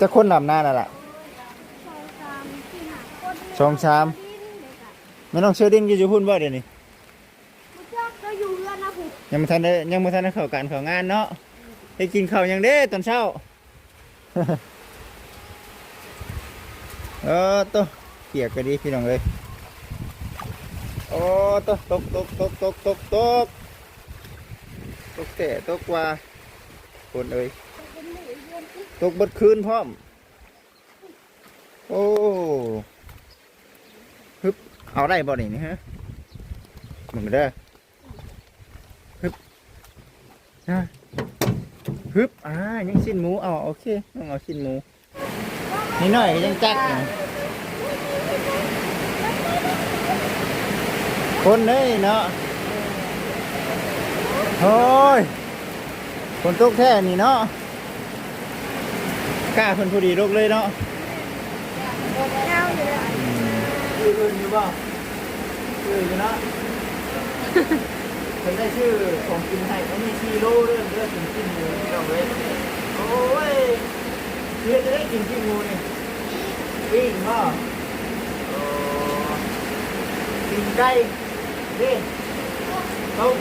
จะคนนำหน้าน่ะล่ะสองสามสี่ห้าคนสองสามไม่ต้องเชื่อดิ้งอยู่พุ่นบ่เดี๋ยวนี้มุจ้าก็อยู่เรือนนะผมยังไม่ทันได้ยังไม่ทันได้เข้าการเข้างานเนาะได้กินข้าวยังเด้ตอนเช้าเออตัวเปียกก็ดีพี่น้องเลยโอ้ตัวตกตกตกตกตกตกตกแต่ตกว่าคนเอ้ย ตกบดคืนพร้อม โอ้ฮึบเอาได้บ่นี่นี่ฮะมึงเด้อฮึบฮะฮึบอ่ายังชิ้นหมูเอาโอเคต้องเอาชิ้นหมูนี่หน่อยก็ยังจักอยู่คนเลยเนาะโอ้ยคนตกแท้นี่เนาะ กล้าเพิ่นผู้ดีลูกเลยเนาะเงาอยู่เลยชื่ออื่นอยู่บ่ชื่ออยู่เนาะเพิ่นได้ชื่อของกินให้อันนี้ชีโร่เรื่องเรื่องกินกินหมูพี่น้องเว้ยโอ้ยเพื่อนจะได้กินกินหมูนี่ปิ้งบ่โอ้กินไก่ดิต้ม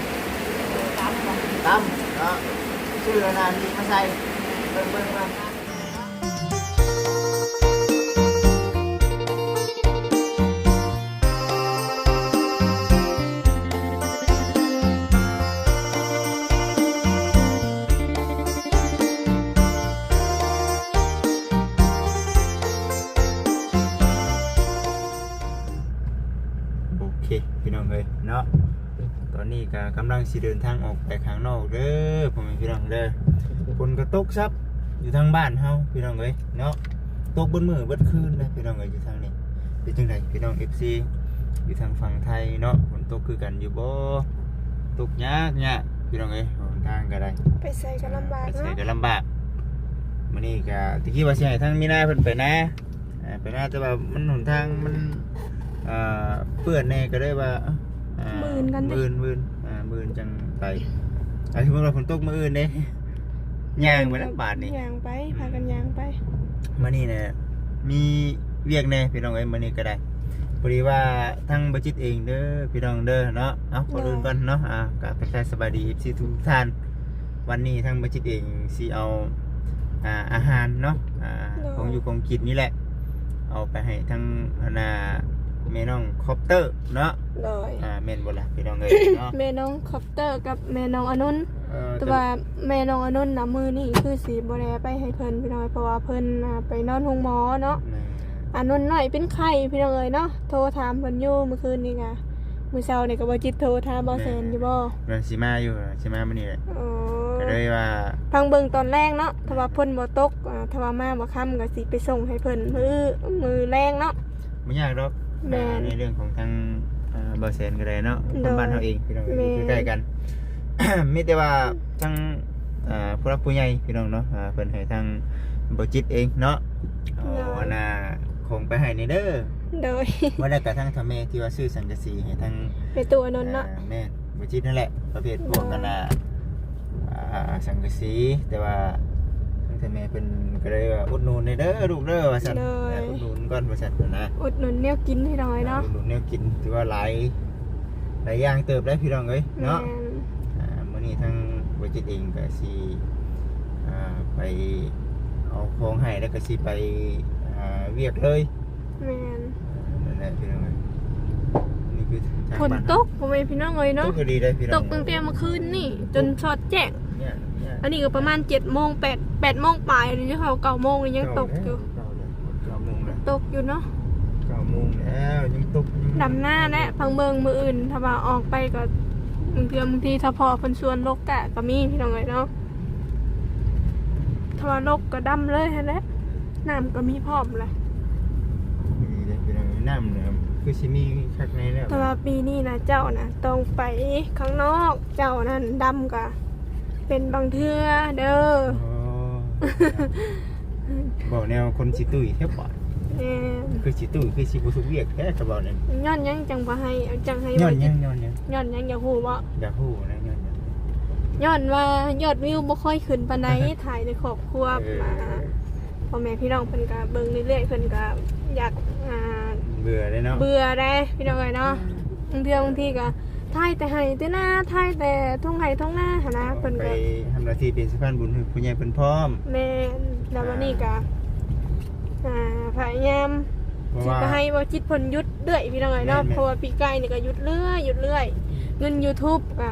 ตำตำเนาะชื่ออนานนี้มาใส่เบิ่งเบิ่งมาโอเคพี่น้องเลยเนาะตอนนี้ก็กำลังสิเดินทางออกไปข้างนอกเด้อพ่อแม่พี่น้องเด้อฝนก็ตกซับ อยู่ทางบ้านเฮาพี่น้องเลยเนาะตกบนมือเบิดคืนเลยพี่น้องเลยอยู่ทางนี้เป็นจังไดพี่น้อง FC อยู่ทางฝั่งไทยเนาะฝนตกคือกันอยู่บ่ตกยากยากพี่น้องเอ้ยหนทางก็ได้ไปใส่ก็ลำบากไปใส่เนาะก็ลำบากมื้อนี้ก็ตะกี้ว่าสิให้ทางมีนาเพิ่นไปนะอ่าไปนะแต่ว่ามันหนทางมันเอ่อเปื้อนแน่ก็เลยว่าอ่าหมื่นกันดิมื่นหมื่นอ่าหมื่นจังไปอาที่เมื่อเราฝนตกมื้ออื่นเด้ ย่างไปแล้วบาทนี่ยางไปพากันยางไปมื้อนี้เนี่ยมีเวียกแน่พี่น้องเอ้ยมื้อนี้ก็ได้พอดีว่าทางบัจิตเองเด้อพี่น้องเด้อเนาะเอาขออื่นก่อนเนาะอ่าก็ทักทายสบายดี FC ทุกท่าน วันนี้ทางบัจิตเองสิเอาอ่าอาหารเนาะอ่าของอยู่ของกินนี่แหละ เอาไปให้ทั้งนาแม่น้องคอปเตอร์เนาะเลยอ่าแม่นบ่ล่ะพี่น้องเอ้ยเนาะแม่น้องคอปเตอร์กับแม่น้องอนุนเออ แต่ว่าแม่น้องอนุนนะมือนี่คือสีบแลไปให้เพิ่นพี่น้อยเพราะว่าเพิ่นน่ะไปนอนโรงหมอเนาะแม่อนุนหน่อยเป็นไข้พี่น้องเอ้ยเนาะโทรถามเพิ่นอยู่เมื่อคืนนี่ไงมื้อเช้านี่ก็บ่จิตโทรถามบ่แซนอยู่บ่เรื่องสิมาอยู่สิมามื้อนี้แหละอ๋อก็เลยว่าพังเบิ่งตอนแรกเนาะถ้าว่าเพิ่นบ่ตกอ่าถ้าว่ามาบ่ค่ำก็สิไปส่งให้เพิ่นมื้อมือแรงเนาะไม่ยากหรอกแม่นอ่าในเรื่องของทางอ่าเบอร์เซนก็ได้เนาะคนบ้านโดยเฮาเองพี่น้องเอ้ยแม่อยู่ใกล้ๆกัน มีแต่ว่าทางอ่าผู้รักผู้ใหญ่พี่น้องเนาะอ่าเพิ่นให้ทางบ่จิตเองเนาะเอาน่าคงไปให้ในเด้อโดยว่าได้กระทั่งทำแม่ที่ว่าซื้อสังกะสีให้ทั้งไปตัวอนุนเนาะอ่าแม่บจิตนั่นแหละประเภทพวกกันนะอ่าสังกะสีแต่ว่าทั้งทำแม่เป็นก็เลยว่าอุดหนุนในเด้อลูกเด้อว่าสั่นอ่าอุดหนุนก่อนว่าสั่นนะอุดหนุนแนวกินให้หน่อยเนาะอุดหนุนแนวกินถือว่าหลายหลายอย่างเติบได้พี่น้องเอ้ยแม่เนาะ นอ่ามื้อนี้ทั้งบจิตเองก็สิอ่าไปเอาของให้แล้วก็สิไปอ่าเวียกเลยแม่นอ่านั่นแหละพี่น้องเอ้ยนี่คือทางฝนบ้านตกบ่แม่นพี่น้องเอ้ยตเนาะกก็ดีได้พี่น้องตกตั้งแต่เมื่อคืนนี่ จนสอดแจ้งเนี่ยเนี่ยอันนี้ก็ประมาณ7โมง8 8โมงปลายนี่เขา9โมงนี่ยังตกอยู่เก้าแล้วเก้าโมงแล้วตกอยู่เนาะเก้าโมงแล้วยังตกอยู่ดำหน้าและพังเบิงมืออื่นถ้าว่าออกไปก็ บางทีบางทีถ้าพอคนชวนลกกะก็มีพี่น้องเอ้ยเนาะถ้าว่าลกก็ดำเลยฮะแหละน้ำก็มีพร้อมเลยดีเลยพี่น้องน้ำเนี่ยคือสิมีคักในแล้วแต่ว่าปีนี้นะเจ้านะต้องไปข้างนอกเจ้านั่นดำกะเป็นบางเทื่อเด้ออ๋อบอกแนวคนสิตุ้ยแทบบ่แม่นคือสิตุ้ยคือสิบ่ทุกเวียกแท้จะบอกเนี่ยย้อนหยังจังบ่ให้เอาจังให้ย้อนว่ายังย้อนยัง ย้อนหยังอย่าฮู้ว่าอยากฮู้นะย้อนยังย้อนว่ายอดวิวบ่ค่อยขึ้นปานใดถ่ายในครอบครัวเออมาพ่อแม่พี่น้องเพิ่นก็เบิ่งเรื่อยๆเพิ่นก็อยากอ่า เบื่อเลยเนาะเบื่อได้พี่น้องเอ้ยเนาะบางเทื่อบางทีก็ถ่ายแต่ให้แต่หน้าถ่ายแต่ท้องไห้ท้องหน้าหันนะเพิ่นไปก็ทำหน้าที่เป็นสะพานบุญให้ผู้ใหญ่เพิ่นพร้อม แม่นแล้ววันนี้ก็อ่าพยายาม เพราะสิว่าไปให้บ่จิตเพิ่นหยุดเรื่อยพี่น้องเอ้ยเนาะแม่นๆ เพราะว่าปีไก่นี่ก็หยุดเรื่อยหยุดเรื่อย เงิน YouTube ก็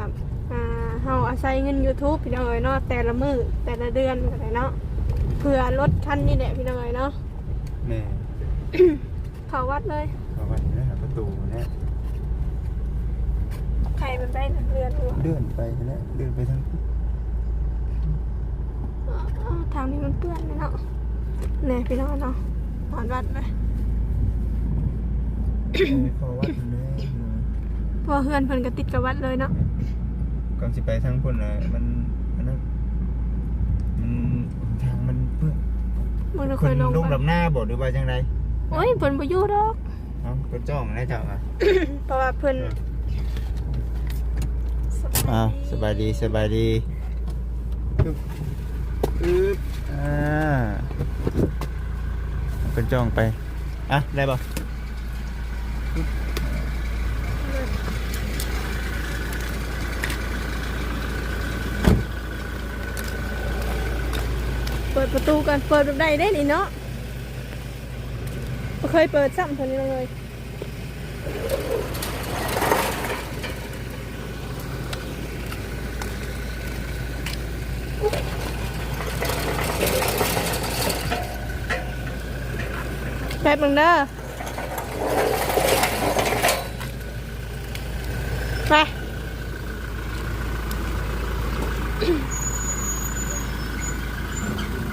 อ่าเฮาอาศัยเงิน YouTube พี่น้องเอ้ยเนาะแต่ละมื้อแต่ละเดือนก็ได้เนาะเพื่อลดคันนี่แหละพี่น้องเอ้ยเนาะแม่เข้าวัดเลยเพราะว่าอยู่ในหาประตูนะใครมันได้เรือนหัวเดินไปนะเดินไปทางอ้าวทางนี้มันเปื้อนเลยเนาะแน่พี่น้องเนาะหอนวัดไหม ขอวัดเลยเพอเฮือนเพิ่นก็ติดกับวัดเลยเนาะก่อนสิไปทางพุ่นน่ะมันมันนั่นมันทางมันเปื้อนมันก็คเคยนลงลงไปลำหน้าบ่หรือว่าจังไดโอ้ยเพิ่นบ่อยู่ดอก เอ้าเพิ่นจ้องแล้วเจ้าอะ เพราะว่าเพิ่นอ่าสบายดีสบายดีอึ๊บอึ๊บอ่าเป็นจ้องไป อะ ได้ป่ะ เประตูกันเปิดแบบใดได้นี่เนาะเคยเปิดซ้ำเพิ่นนี่เลยแป๊บนึงเด้อไป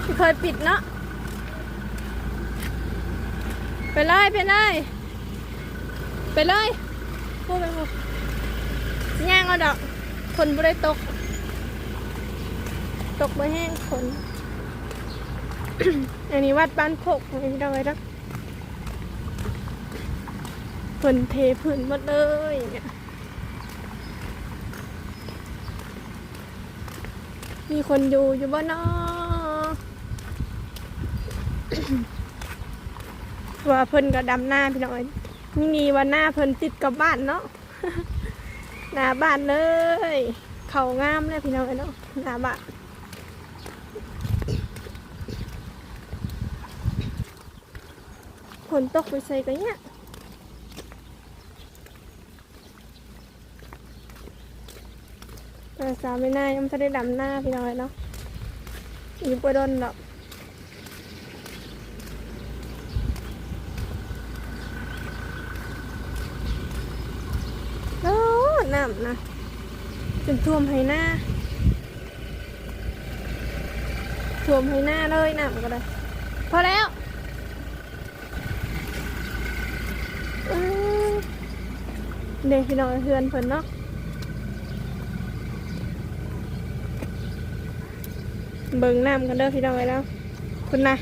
ไม่ เคยปิดเนาะไปเลยไปเลยไปเลยพูดไปพูดย่างเอาดอกคนบ่ได้ตก ตกบ่แห้งคนอันนี้วัดบ้านโคกไม่ได้ไว้ดักฝนเทพื้นหมดเลยเนี่ยมีคนอยู่อยู่บ้านนอ ว่าเพิ่นก็ดำหน้าพี่น้อยนี่ว่าหน้าเพิ่นติดกับบ้านเนาะหน้าบ้านเลย เขางามเลยพี่น้องเอ้ยเนาะหน้าบ้านฝนตกไปใส่กันเนี่ยสาวไม่น่ายังไม่ได้ดำหน้าพี่น้อยเนาะอยู่ปวดนหรอกโอ้ น้ำนะจนท่วมให้หน้าท่วมให้หน้าเลยน้ำก็ได้พอแล้วเด็กพี่น้องเฮือนเพิ่นเนาะเบิ่งน้ำกันเด้อพี่น้องไว้แล้วคุณนะ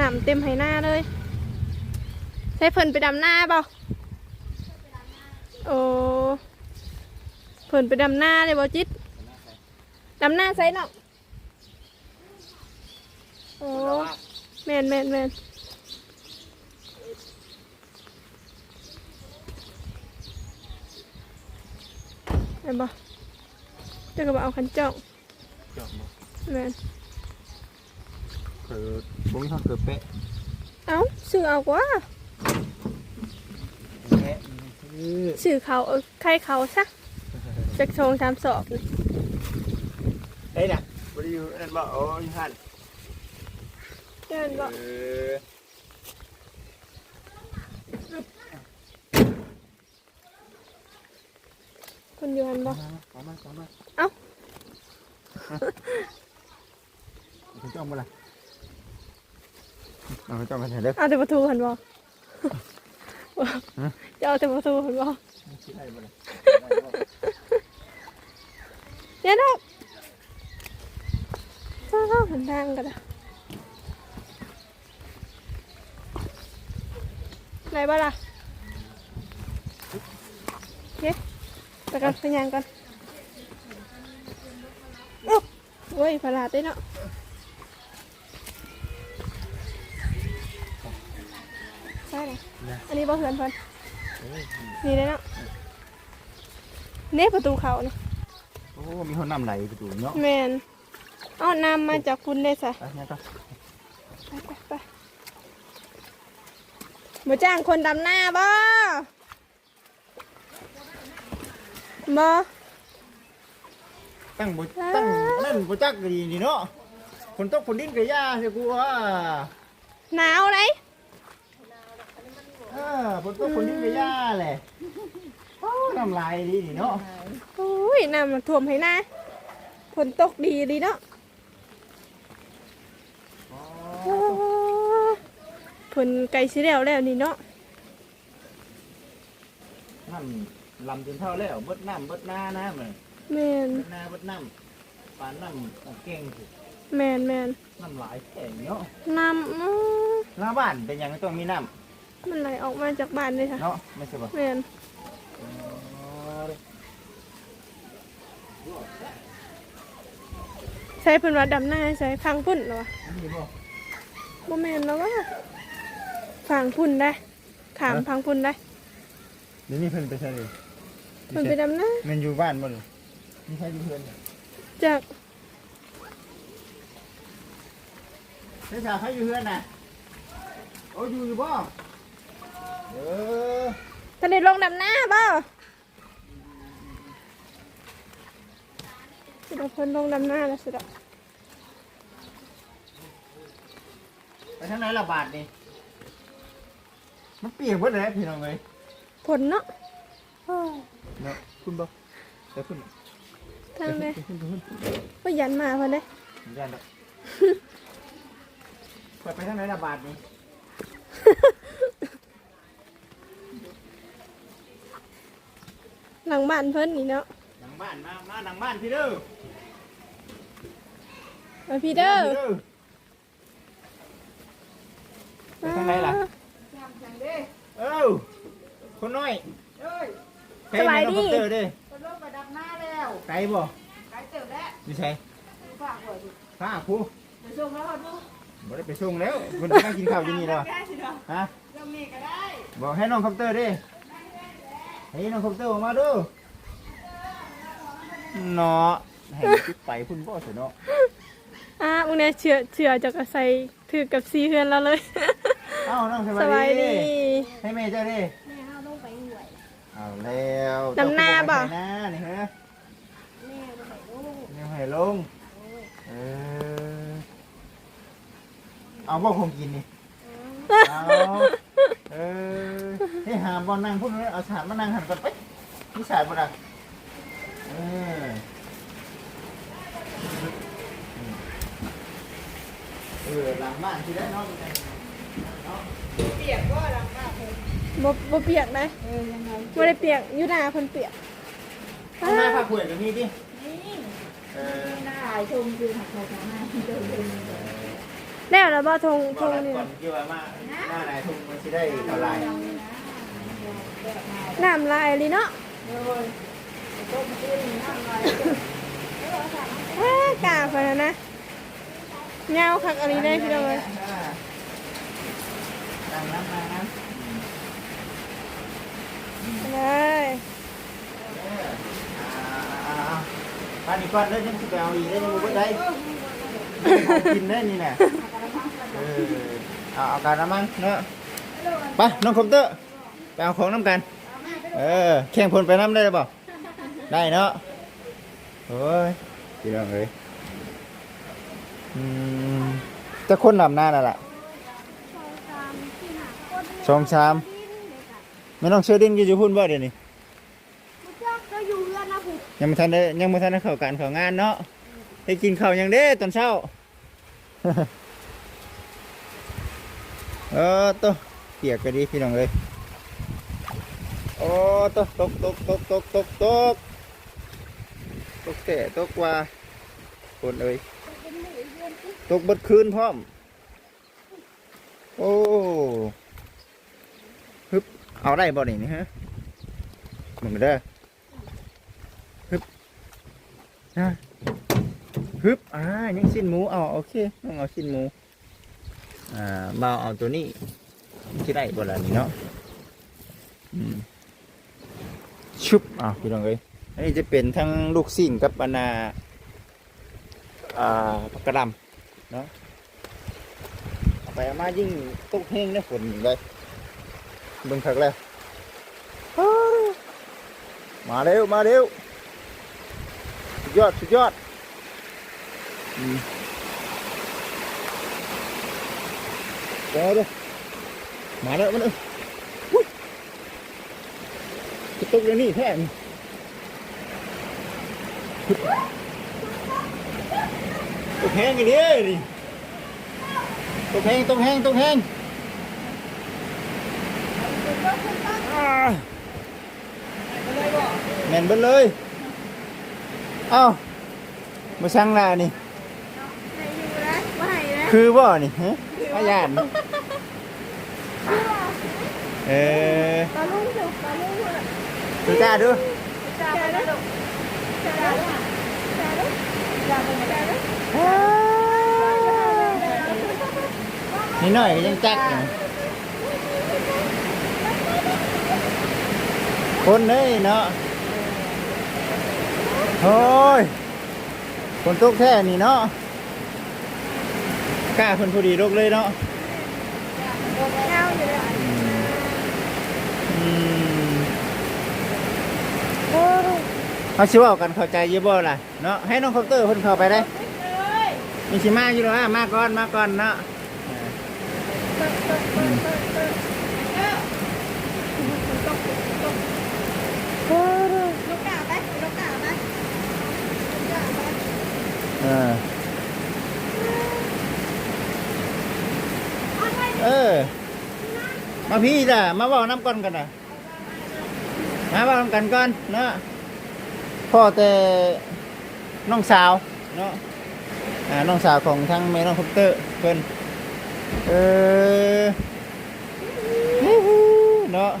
น้ำเต็มไหหน้าเลยใช้เพิ่นไปดำหน้าเปล่า โอ้เพิ่นไปดำหน้าเลยบ่จิตดำหน้าใส่เนาะโอ้แม่นแม่นแม่นเห็นปะเจะก็บอกเอาขันเจ้าจ้องบ่แม่นคือบ่มีความเกิดเป๊ะเอาสื่อเอากว่าแค่คือ สื่อเขาเออใครเขาซะจากโชงสามศอกนี่เฮ้ยน่ะบ่ได้อยู่นั่นบ่โอ้ยหั่นเดินบอกเออคนอยู่หันบอกขอมาขอมาเอ้าคุณจ้องบ่ล่ะเอาคุณจ้องกันเถอะเด้อเอาแต่ประตูหันบอก จะเอาแต่ประตูหันบอกเดี๋ยนะข้าเข้าหันทางกันนะไหนบ้างล่ะโอเคไปกันไปยางกันโอ้โอ้ยพลาดได้เนาะ ช่เลยนะอันนี้บ่เฮือนเพิ่นนี่เลยเนาะเนี่ประตูเขานี่โอ้ มีคนนำไหลประตูเนาะแมนเอาน้ำมาจากคุณได้สะไปเนี่ยก็ไปไปไปมาจ้างคนดำหน้าบ่บ่ตั้งบ่ตั้งนั่นบ่จักก็ดีนี่เนาะฝนตกฝนดินก็ย่าสิกูว่าหนาวไหน เออฝนตกฝนดินก็ย่าแหละโอ้น้ำลายดีนี่เนาะโอ้ยน้ำมันท่วมให้หน้าฝนตกดีดีเนาะโอ้ฝนไก่สิแล้วแล้วนี่เนาะน้ำลำจนเท่าแล้วเบิดน้ำเบิดหน้าน้ำเลยแมนเบิดหน้าเบิดน้ำปานน้ำน้ำเก่งสิแมนแมนน้ำลายแข็งเนาะน้ำอื้อหน้าบ้านเป็นหยังต้องมีน้ มันไหลออกมาจากบ้านเลยค่ะำเนาะไม่ใช่บ่แมนใช้เพิ่นว่าดำหน้าใช้ฟังพุ่นเหรอวะนี่บ่บ่แม่นแล้วว่าฟังพุ่นได้ขามฟังพุ่นได้เดี๋ยวนี้เพิ่นไปใช่เลยเพิ่นไปดำหน้าแมันอยู่บ้านบ่เลยมีใครอยู่เพื่อนจากใช่ชาใครอยู่เพื่อนน่ะโอ้อยู่อยู่บ่เออตอนนี้ลงดำหน้าบ่สิดอกเพิ่นลงดำหน้าแล้วสิดอกไปทางไหนละบาทนี่มันเปียกเบิดเลยพี่น้องเอ้ยผลเนาะเนาะคุณบ่เดี๋ยวคุณทางใดเดี๋ยวคุณเดี๋ยวคุณก็ยันมาเพิ่นเด้ผมยันดอกเปิดไปทางไหนละบาทนี่ หลังบ้านเพิ่นนี่เนาะหลังบ้านมา มาหลังบ้านพี่เด้อมาพี่เด้อพี่เด้อไปทางไหนล่ะเอ้าคนน้อยเอ้ยใครแม่น้องคอปเตอร์เด้ก็ลงไปดับหน้าแล้วไกลบ่ไกลเติบแล้วอยู่ไสดูฝากหัวดิพาครูไปส่งแล้วดูบ่ได้ไปส่งแล้วเพิ่นไปนั่งกินข้าวอยู่นี่แล้วได้สิเนาะฮะเรื่องนี้ก็ได้บอกให้น้องคอปเตอร์ดิ ให้น้องคอปเตอร์ออกมาดูเนาะให้คิดไปพุ่นบ่สิเนาะอะมึงเนี่ยเชื่อเชื่อจะก็ใส่ถือกับซีเฮือนเราเลย เอ้าน้องสสบาบายยดี ดี ให้แม่เจ้าดิแม่เอาลงไปห่วยเอาแล้วดำนาบ่ เจ้าคือไปไหนนี่ฮะแม่ลงไปลูกยังให้ลง เออ เอาบ่คงกินนี่ เอาเออให้หาบ่นั่งพุ่นเลยเอาฉากมานั่งหันกันไปนี่ฉากบ่ล่ะเออเออหลังบ้านที่ได้เนาะเปียกก็ดับหน้าผมบ่บ่เปียกนะเออยังไงบ่ได้เปียกอยู่หน้าเพิ่นเปียกเอาหน้าผ้าขวยกับนี่ดินี่เออ หน้าชมคือหักคอของหน้าเดินเดิน แล้วแล้วบ่ทงทก่อนงนี่ก่อนที่ว่ามาหน้าไหนทุ่งมันสิได้เท่าไหร่น้ำลายลีเนาะเลยต้มขึ้นน้ำลายเอ้อกล้าเพิ่นน่ะนะเงาคักอันนี้ได้พี่น้องเอ้ยนั่งน้ำนั่งน้เลยำปานนี้ก่อนแล้วยังสิไปเอาอีกได้ยังบ่ได้ กินได้นี่น่ะเออเอาเอาการน้ำมันเนาะไปน้องคอมเตอร์ไปเอาของน้ำกัน เออแข่งพลไปน้ำได้หรือเปล่าได้เนาะโอ้ยพี่น้องเอ้ยอืมจะคนลำหน้านั่นแหละสองสามไม่ต้องเชื่อดิ้นอยู่พุ่นบ่เดี๋ยวนี้ก็อยู่เรือนนะผู้ยังไม่ทันได้ยังไม่ทันได้เข้าการเข้างานเนาะ ได้กินข้าวยังเด้ตอนเช้า เออตัวเปียกก็ดีพี่น้องเลยโอ้ตกตกตกตกตกตกตกตกแต่ตกว่าคนเอ้ยตกเบดคืนพร้อม โอ้ฮึบเอาได้บ่นี่นี่ฮะมึงเด้อนะ ฮึบอ่ายังชิ้นหมูเอาโอเคต้องเอาชิ้นหมูอ่าเบาเอาตัวนี้ที่ได้บ่ล่ะนี่เนาะอืมชุบอ้าพี่น้องเอ้ยอันนี้จะเป็นทั้งลูกสิ่งกับอนาอ่าผักกระดำเนาะเอาไปเอามายิ่งตกเฮงนะฝนเลยเบิ่งคักแล้วอ้าวมาเร็วมาเร็วสุดยอดสุดยอด อืมเดี๋ยวเดี๋ยวมาแล้วมาแล้วอุ้ยจะตกเลยนี่แท้นี่ต คือบ่นี่ฮะอาญาตนี่เออตาลุงสุกตาลุงสุกดูจ้าดูจ้าไปลูกจ้าจ้าจ้าลูกจ้าไปจ้าลูกนี่หน่อยก็ยังจักอยู่คนเลยเนาะโอ้ยคนตกแท้นี่เนาะ กล้าคนพอดีลกเลยเนาะเงาอยู่เลยอืมเขาชิเว่ากันเข้าใจอยี่บ่ล่ะเนาะให้น้องคอปเตอร์เพิ่นเข้าไปได้มีชิมาอยู่หรออะมาก่อนมาก่อนเนาะ ลูกกาไปลูกกาไป เออเออ มาพี่จ้ะมาเว่าน้ำก่อนกันนะมาเว่าน้ำกันก่อนเนาะพ่อแต่น้องสาวเนาะอ่าน้องสาวของทั้งแม่น้องคอปเตอร์เพิ่นเออฮู้ฮู้เนาะ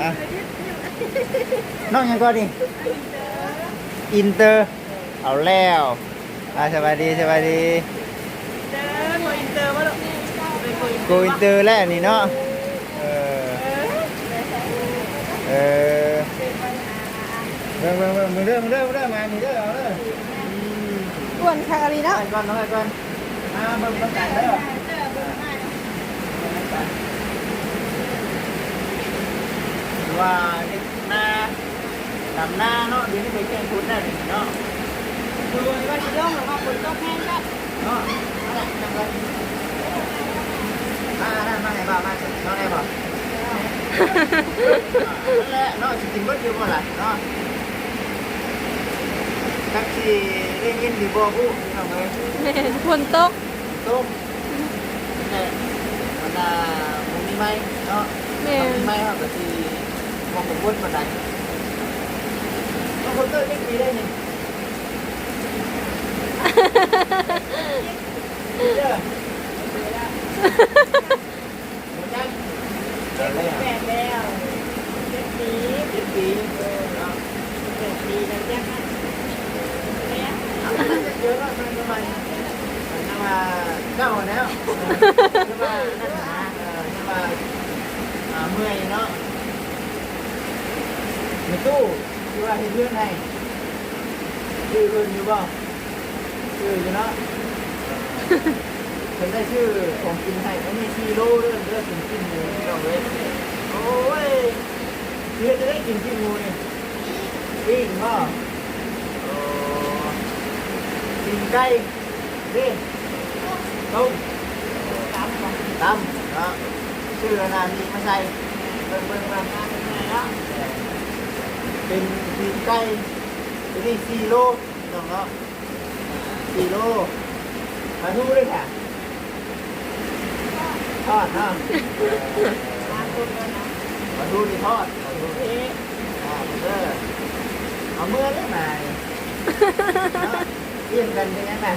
อะน้องยังก่อนดิอินเตอร์เอาแล้วอ่าสวัสดีสวัสดีเด้อโกอินเตอร์ว่าลูกไปโกอินโกอินเตอร์แล้วนี่เนาะเออเออ เบิ่งเบิ่งเบิ่งมึงเด้อมึงเด้อมึงเด้อมานี่เด้อเอาเด้ออ้วนคารีน้อเนาะยก่อนน้อยก่อนมาเบิ่งเบิ่งกันเด้อว่า นี่นาดำนาเนาะเดี๋ยวนี้ไปแข่งคุณได้นี่เนาะดูว่าสิลงหรือว่าฝนตกแห้งก็เนาะนั่นแหละจังเลยมาได้มาไหนบ่ามาสิเนาะได้บ่นั่นแหละเนาะสิกินเบิดอยู่บ่ล่ะเนาะจักสิได้ยินสิบ่ฮู้พี่น้องเอ้ยแม่นฝนตกต้มแต่มันอ่าบ่มีไม้เนาะแม่บ่นมีไม้เฮาก็สิบ่บ่วนปานใดบางคนเตอร์จักปีได้นี่เด้อบ่จักเอาเลยอะแปดแล้วเจ็ดปีเจ็ดปีเออเนาะเจ็ดปีแล้วแจ้งให้แล้ว เอาไปเยอะมากทำไมมันจะมาเก้าแล้วจะมานั่นหาเออจะมาอ่าเมื่อยเนาะในตู้ที่ว่าให้เพื่อนให้ชื่อเพื่อนอยู่บ่ชื่ออยู่เนาะเป็นได้ชื่อของกินให้อันนี้ซีโร่เรื่องเรื่องกินกินหมูที่เราเว้ยโอ้ยเพื่อจะได้กินกินหมูนี่ปิ้งบ่โอ้ กินไก่ดิต้มตำตำเนาะชื่อนามีมาใส่เบิ่งเบิ่งเบิ่งเนาะเป็นกินไก่ตัวนี้สี่โลน้องเนาะสี่โลมาดูเลยค่ะทอดเนาะมาดูดิทอดมาดูดิอ่าเด้อเอาเมื่อได้ไหม เรื่องกันใช่ไหมแม่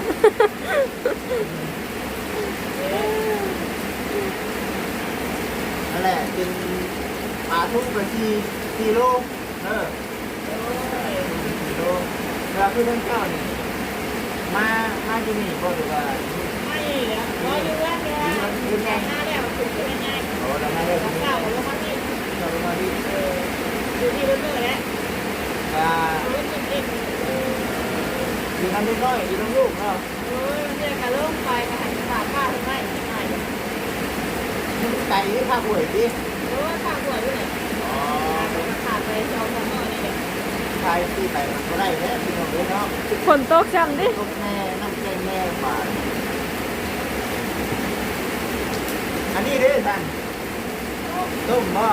อะไรเป็นปาทุกไปทีกิโลเออกิโลเราคือเรื่องเจ้านี่มามาที่นี่ก็หรือว่าไม่แล้วก็อยู่ว่าเลยอยู่แค่ห้าแล้วถึงจะง่ายโอ้ทำไมได้ถึงเก้าลงมาที่ลงมาที่อที่รถเมล์ล้ ทำน้อยๆอยู่น้องลูกเนาะโอ้ยมันเรียกกระโล่งไปกระหันกระดาษป้าทำไมหน่ไก่ที่ภาคหวยดิโอ้ยข้างหัวด้วยอ๋อขาดไปสองสามหน่อนี่เด็กไก่ที่ไปมันก็ได้แค่พี่น้องเลยเนาะฝนตกจำดิลูกแม่น้ำแกงแม่บาทอันนี้เด้ท่านต้มหม้อ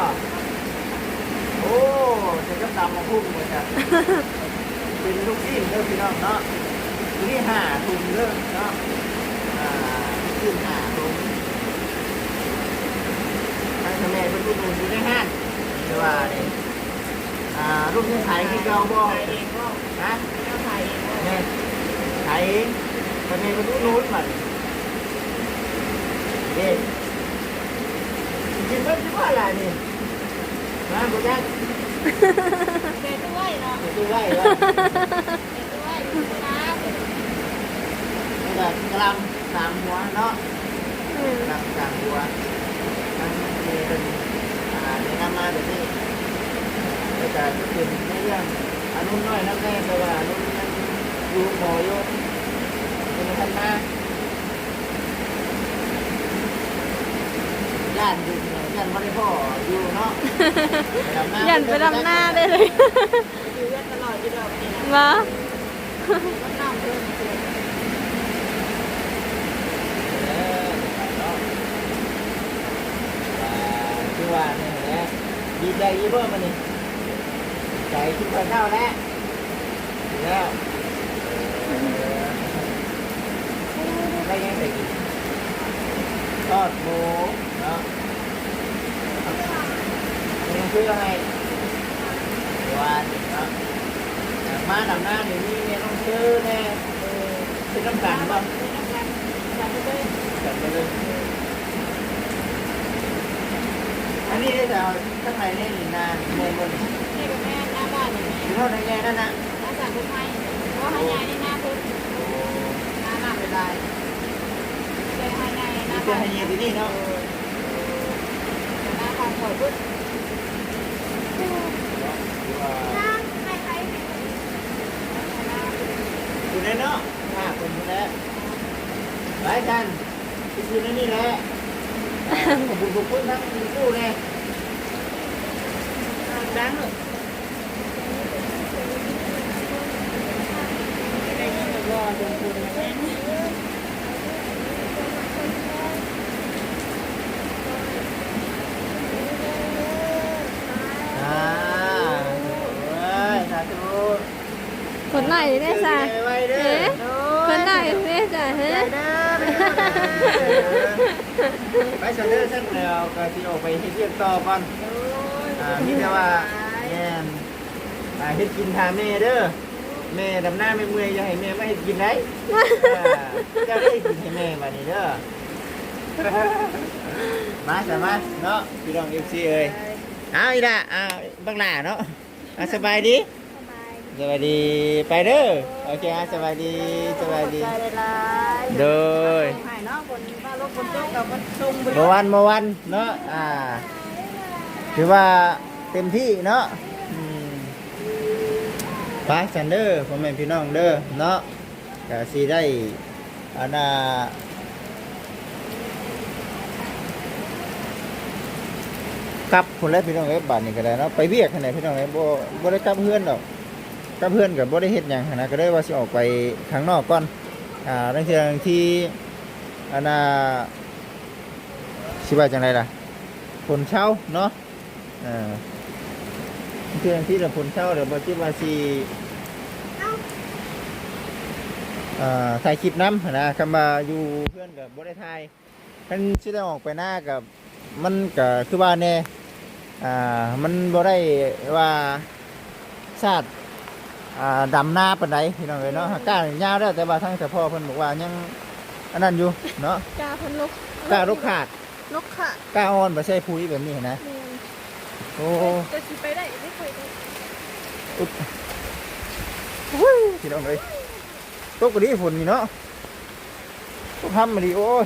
โอ้จะกับดำมาพุ่งเลยจ้ะเป็นลูกชิ้นเด้อพี่น้องเนาะ ตัวนี้ห้าถุงเด้อเนาะอ่าลูกชิ้นห้าถุงทางแม่เป็นลูกหนูอยู่ในห้างแต่ว่าเนี่ยลูกชิ้นไทยที่เราบอถ่ายเองก็นะเจ้าถ่ายเองก็เนี่ยไทยทำไมมันรู้นู้นมันเด็กกินเพิ่มที่ว่าอะไรนี่มาบุญยังเด็ดด้วยเนาะจะดูไล่แล้วเด็ดด้วยดูนะ นี่แบบกลำสามหัวเนาะกลำสามหัวทั้งมีเป็นอ่าในน้ำมาแบบนี้แล้วก็จะเป็นในเรื่องอนุน้อยน้ำแน่แต่ว่าอนุยังอยู่หมออยู่เป็นพันมาย่านอยู่เนี่ยย่านไม่ได้พ่ออยู่เนาะไปดำยันไปดำหน้าได้เลยอยู่กันตลอดอยู่ดอกนี่นะมามันน้ำเพิ่มเกิน เออไปเนาะอ่าคือว่าเนี่ยแหละ ดีใจยี่เบิ้มมันนี่ใจคิดว่าเท่าแล้วดีแล้วเออได้ยังไงกินทอดหมูเนาะนี่คืออะไรหวานเนาะมาดำหน้าเดี๋ยวนี้เนี่ยต้องซื้อแน่เออซื้อน้ำกันบ้างนี่น้ำกันจับไปเลย จัดไปเลย อันนี้ได้แต่เอาข้างในนี่หนานในบนนี่กับแม่หน้าบ้านนี่อยู่เท่าไรแน่นั่นนะหน้าสั่งทุกไม้เพราะให้ยายนี่หน้าพุ่งหน้าหน้าเป็นลายเลยให้ยายหน้าบ้านให้ย็นที่นี่เนาะหน้าทางปล่อยพุ่งอยู่เนาะห้าคนอยู่แล้วหลายกันอยู่ในนี่แหละ ขอบคุณขอบคุณทั้งคู่เลยดังเลยได้ยินแต่ว่าจนคุณแม่อ่าเฮ้ยสาธุคนไหนเนี่ยจ้ะไว้เด้เอ๊ะอคนไหนเนี่ยจ้ะเฮ้ย ไปเสนอเส้นแล้วก็ที่ออกไปเฮ็ดเรียกต่อก่อนอ่ามีแต่ว่าแม่นอ่าเฮ็ดกินทาแม่เด้อแม่ดำหน้าไม่เมื่อยอย่าให้แม่มาเฮ็ดกินได้อ่าเจ้าได้กินให้แม่บัดนี้เด้อมาสามาเนาะพี่น้อง FC เอ้ยเอาอีล่ะอ่าบักหน้าเนาะอะสบายดี สบายดีไปเด้อโอเคอะสบายดีสบายดี ใจลายโดยให้เนาะคนบ้านรถคนตกกับมันซุ่มไปเมื่อวันเมื่อวันเนาะอ่าถือว่าเต็มที่เนาะอืมไปสันเดอร์พ่อแม่พี่น้องเด้อเนาะก็สิได้อันน่ะกลับคนแรกพี่น้องเอ้ยบาทนี่ก็ได้เนาะไปเวียกขนาดพี่น้องเอ้ยบ่บ่ได้กลับเพื่อนดอก กับเพื่อนกับบ่ได้เฮ็ดหยังหั้นนะก็ได้ว่าสิออกไปข้างนอกก่อนอ่าในเรื่องที่อันน่ะสิว่าจังไรล่ะผลเช่าเนาะอ่าเพื่อนที่เราผลเช่าเดี๋ยวบอจิว่าสีอ่าถ่ายคลิปน้ำนะคำว่าอยู่เพื่อนกับบได้ถ่ายท่านที่ได้ออกไปหน้ากับมันก็คือว่าแน่อ่ามันบ่ได้ว่าชาติ ดำหน้าปานใดพี่น้องเลยเนาะกล้ายาวแล้วแต่ว่าทั้งแต่พ่อเพิ่นบอกว่ายังอันนั้นอยู่เนาะกาพันนกกล้าลูกขาดนกค่ะกล้าอ่อนบ่ใช่ปุ๋ยแบบนี้นะแม่นโอ้จะสิไปได้ไม่เคยได้อุ๊บพี่น้องเลยตกกระดีฝนนี่เนาะตกทำมาดีโอ้ย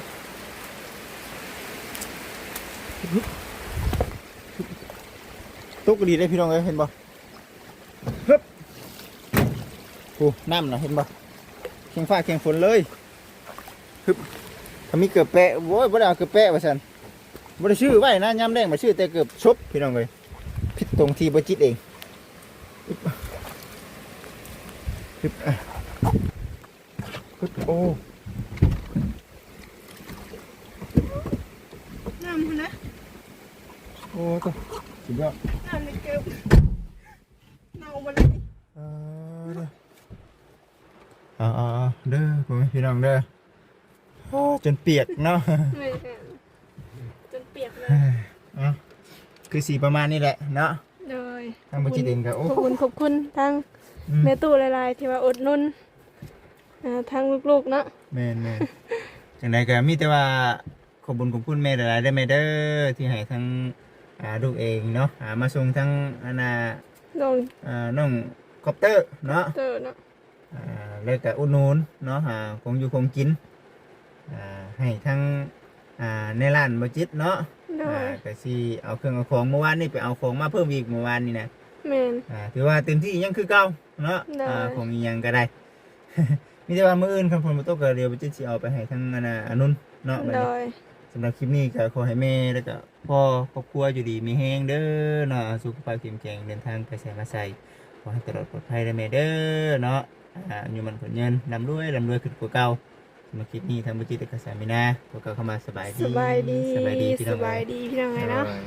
ตกกระดีได้พี่น้องเลยเห็นบ่ ฮึบโอ้น้ำนะเห็นบ่ข่งฟ้าแข่งฝนเลยฮึบถ้ามีเกือบแปะโว้ยบ่ได้เอาเกือบแปะว่าซั่นบ่ได้ชื่อไว้นะยามแดงมาชื่อแต่เกือบชบพี่น้องเอ้ยผิดตรงที่บ่จิตเองฮึบฮึบอะฮึบโอ้น้ำมันนะโอ้ตัวสุดยอดน้ำในเกลือเน่ามาเลยเออเด้อเอาเอาเอาเด้อพ่อแม่พี่น้องเด้อโอ้จนเปียกเนาะไม่เห็นจนเปียกเลยเอาคือสีประมาณนี้แหละเนาะเลยทางบัจิตเองก็โอ้ขอบคุณขอบคุณทางอืมแม่ตู้หลายๆที่ว่าอดหนุนอ่าทางลูกๆเนาะแม่นแม่นจังใดก็มีแต่ว่าขอบคุญขอบคุณแม่หลายๆได้อแม่เด้อที่ให้ทั้งอ่าลูกเองเนาะอ่ามาส่งทั้งอานาลงอ่าน้องคอปเตอร์เนาะ เตอร์เนาะอ่าแล้วก็อุดหนูนเนาะหาคงอยู่คงกินอ่าให้ทั้งอ่าในร้านบจิตเนาะเลอ่ายก็สิเอาเครื่องเอาของเมื่อวานนี่ไปเอาของมาเพิ่มอีกเมื่อวานนี่นะแมนอ่าถือว่าเต็มที่ยังคือเก่าเนาะได้อ่าของอีหยังก็ได้มีแต่ว่ามื้ออื่นคันฝนบ่ตกก็เดี๋ยวบจิตสิเอาไปให้ทั้งอานาอนุนเนาะบัดโดนี้ยสำหรับคลิปนี้ก็ขอให้แม่แล้วก็พ่อครอบครัวอยู่ดีมีแฮงเด้อเนาะสุขภาพเข้มแข็งเดินทางไปไสมาไสขอให้ตลอดปลอดภัยเด้อแม่เด้อเนาะ อ่าอยู่มันผลเงินร่ำรวยร่ำรวยขึ้นกว่าเก่าสำหรับคลิปนี้ทางบุจิตกษามินาพวกเราเข้ามาสบายดีสบายดีสบายดีพี่สน้องบายดีพี่น้องไงเนาะเอ้ย